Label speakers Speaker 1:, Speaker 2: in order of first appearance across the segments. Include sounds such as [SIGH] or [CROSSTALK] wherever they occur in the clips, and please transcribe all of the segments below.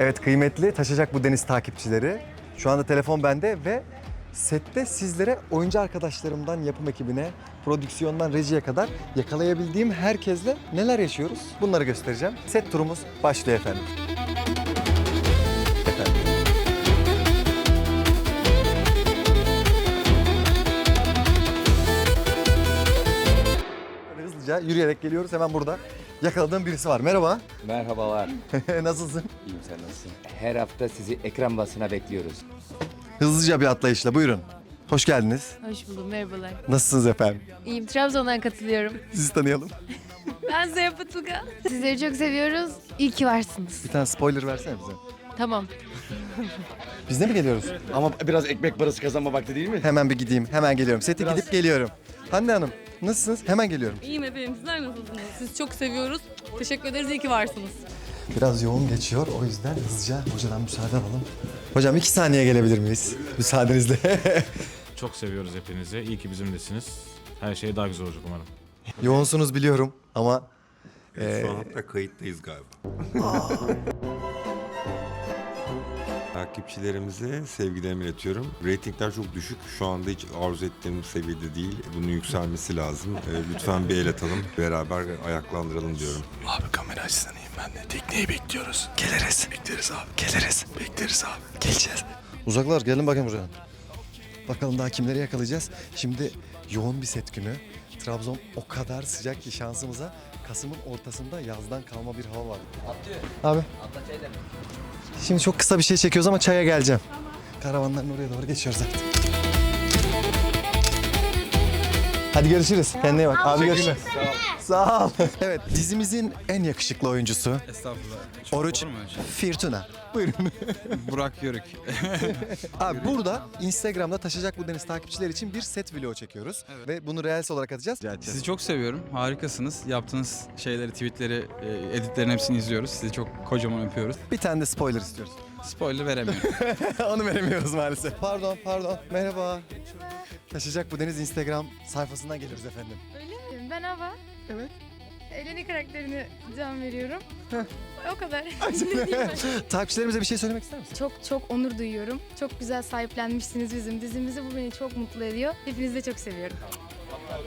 Speaker 1: Evet kıymetli Taşacak Bu Deniz takipçileri. Şu anda telefon bende ve sette sizlere oyuncu arkadaşlarımdan yapım ekibine, prodüksiyondan rejiye kadar yakalayabildiğim herkesle neler yaşıyoruz bunları göstereceğim. Set turumuz başlıyor efendim. Efendim. Hızlıca yürüyerek geliyoruz hemen burada. Yakaladığım birisi var. Merhaba.
Speaker 2: Merhabalar. [LAUGHS]
Speaker 1: Nasılsın?
Speaker 2: İyiyim sen nasılsın? Her hafta sizi ekran basına bekliyoruz.
Speaker 1: Hızlıca bir atlayışla buyurun. Hoş geldiniz.
Speaker 3: Hoş buldum, merhabalar.
Speaker 1: Nasılsınız efendim?
Speaker 3: İyiyim, Trabzon'dan katılıyorum.
Speaker 1: Sizi tanıyalım. [LAUGHS]
Speaker 3: Ben Zeynep Atılgan. Sizleri çok seviyoruz. İyi ki varsınız.
Speaker 1: Bir tane spoiler versene bize.
Speaker 3: Tamam. [LAUGHS]
Speaker 1: Biz de mi geliyoruz?
Speaker 4: Ama biraz ekmek parası kazanma vakti değil mi?
Speaker 1: Hemen bir gideyim. Hemen geliyorum. Sete gidip geliyorum. Hande Hanım nasılsınız? Hemen geliyorum.
Speaker 5: İyiyim efendim. Sizler nasılsınız? Sizi çok seviyoruz. Teşekkür ederiz. İyi ki varsınız.
Speaker 1: Biraz yoğun geçiyor. O yüzden hızlıca hocadan müsaade alalım. Hocam iki saniye gelebilir miyiz? Müsaadenizle. [LAUGHS]
Speaker 6: Çok seviyoruz hepinizi. İyi ki bizimlesiniz. Her şey daha güzel olacak umarım.
Speaker 1: Yoğunsunuz biliyorum ama e,
Speaker 7: Şu an hatta kayıttayız galiba. Takipçilerimize sevgilerimi iletiyorum. Ratingler çok düşük. Şu anda hiç arzu ettiğim seviyede değil. Bunun yükselmesi lazım. Ee, lütfen bir el atalım. Beraber ayaklandıralım diyorum.
Speaker 8: Abi kamera açısından iyiyim ben de. Tekneyi bekliyoruz. Geliriz. Bekleriz abi. Geliriz. Bekleriz abi. Geleceğiz.
Speaker 1: uzaklar gelin bakayım buraya. Bakalım daha kimleri yakalayacağız. Şimdi yoğun bir set günü. Trabzon o kadar sıcak ki şansımıza Kasım'ın ortasında yazdan kalma bir hava var. Abi. Şimdi çok kısa bir şey çekiyoruz ama çaya geleceğim. Karavanların oraya doğru geçiyoruz artık. Hadi görüşürüz. Kendine iyi bak. Abi görüşürüz. Sağ ol. [LAUGHS] evet dizimizin en yakışıklı oyuncusu
Speaker 9: Estağfurullah.
Speaker 1: Oruç
Speaker 9: olur mu öyle şey?
Speaker 1: Firtuna. Buyurun. [LAUGHS]
Speaker 9: Burak Yörük. [LAUGHS]
Speaker 1: Abi burada Instagram'da Taşacak Bu Deniz takipçiler için bir set video çekiyoruz. Ve bunu Reels olarak atacağız.
Speaker 9: Sizi çok seviyorum. Harikasınız. Yaptığınız şeyleri, tweetleri, e, editlerin hepsini izliyoruz. Sizi çok kocaman öpüyoruz.
Speaker 1: Bir tane de spoiler istiyoruz.
Speaker 9: Spoiler veremiyorum.
Speaker 1: Onu veremiyoruz maalesef. Pardon, pardon. Merhaba. Taşacak Bu Deniz Instagram sayfasından geliyoruz efendim.
Speaker 3: Öyle mi? Ben Ava.
Speaker 1: Evet.
Speaker 3: Eleni karakterini can veriyorum. o kadar. [LAUGHS] [LAUGHS]
Speaker 1: Takipçilerimize bir şey söylemek ister misin?
Speaker 3: çok çok onur duyuyorum. Çok güzel sahiplenmişsiniz bizim dizimizi. Bu beni çok mutlu ediyor. Hepinizi de çok seviyorum.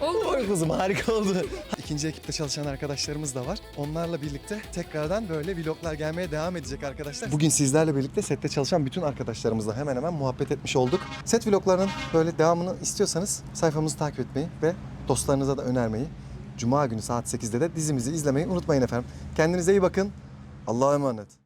Speaker 1: Oy kızım harika oldu. [LAUGHS] İkinci ekipte çalışan arkadaşlarımız da var. Onlarla birlikte tekrardan böyle vloglar gelmeye devam edecek arkadaşlar. Bugün sizlerle birlikte sette çalışan bütün arkadaşlarımızla hemen hemen muhabbet etmiş olduk. Set vloglarının böyle devamını istiyorsanız sayfamızı takip etmeyi ve dostlarınıza da önermeyi Cuma günü saat 8'de de dizimizi izlemeyi unutmayın efendim. Kendinize iyi bakın. Allah'a emanet.